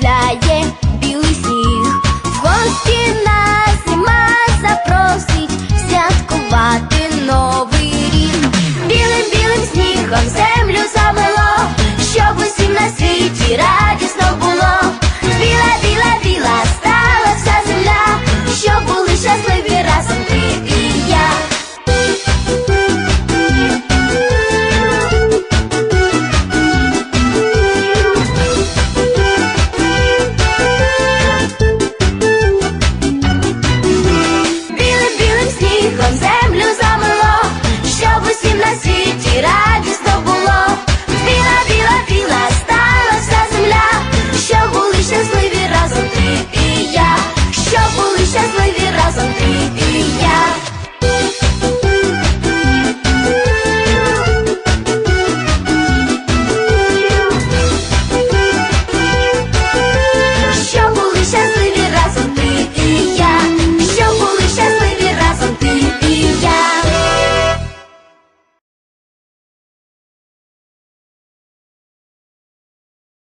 промишляє білий сніг, в гості нас зима запросить святкувати новий рік. Білим білим снігом землю замело, щоб усім на світі радіти